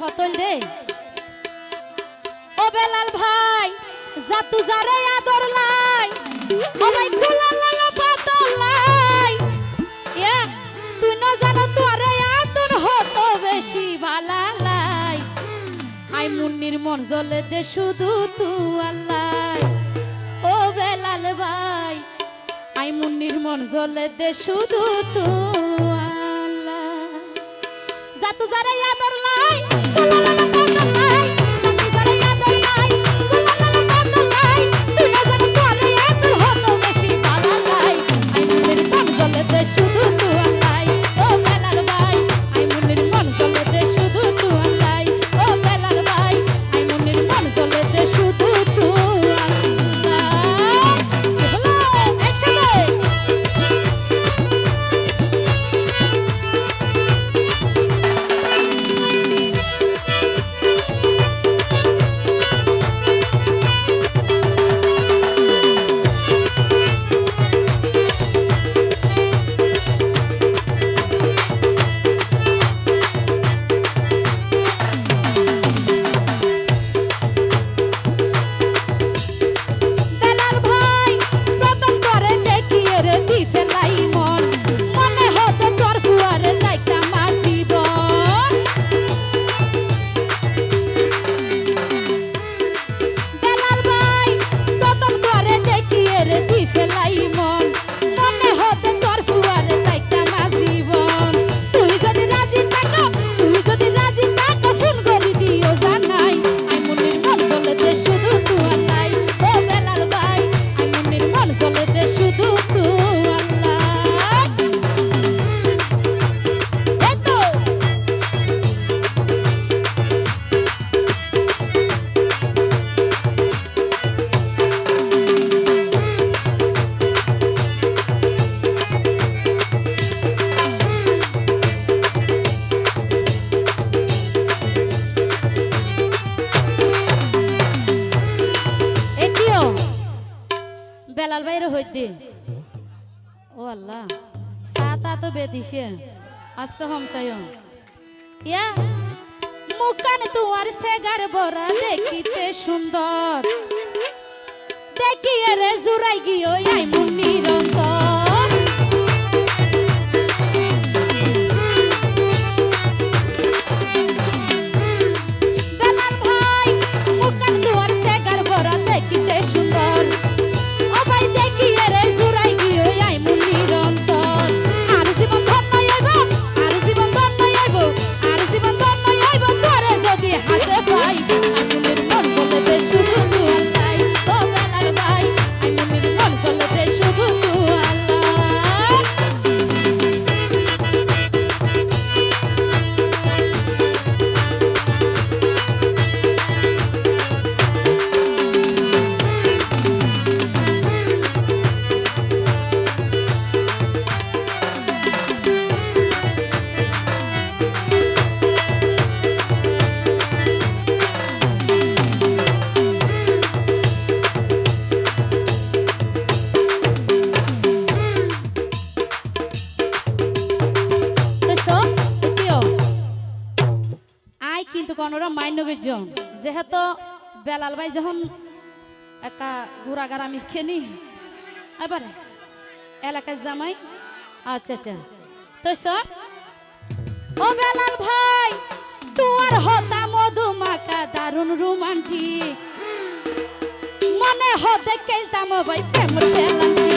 হতল দে। ও বেলাল ভাই জাতু যারে আদর লাই, ও ভাই কুলাল লাই পাতল লাই। ইয়া, তুই না জানো তোরে আদর হতো বেশি ভালা লাই। আই মুন্নির মন জ্বলে দে শুধু তু আল্লাহ ও বেলাল ভাই আই মুন্নির মন জ্বলে দে শুধু তু আল্লাহ জাতু যারে আদর লাই হইতে ও আল্লাহ, সাতা তো বেদিছে হম হমসায় ইয়া, মুকান তুয়ার সেগার বরা দেখিতে সুন্দর। দেখিয়ে রে জুরাই গিয়ে কিন্তু কোনোরা মাইন্ড গেছন যেহেতু বেলাল ভাই যখন একা ঘুরাগার আমি খেনি, এবারে এলাকায় জামাই আচ্ছা আচ্ছা। তো স্যার, ও বেলাল ভাই, তোমার হতা মধুমাকা দারুণ রোমান্টিক। মনে হতে কেলতাম ভাই প্রেম পেলান্টি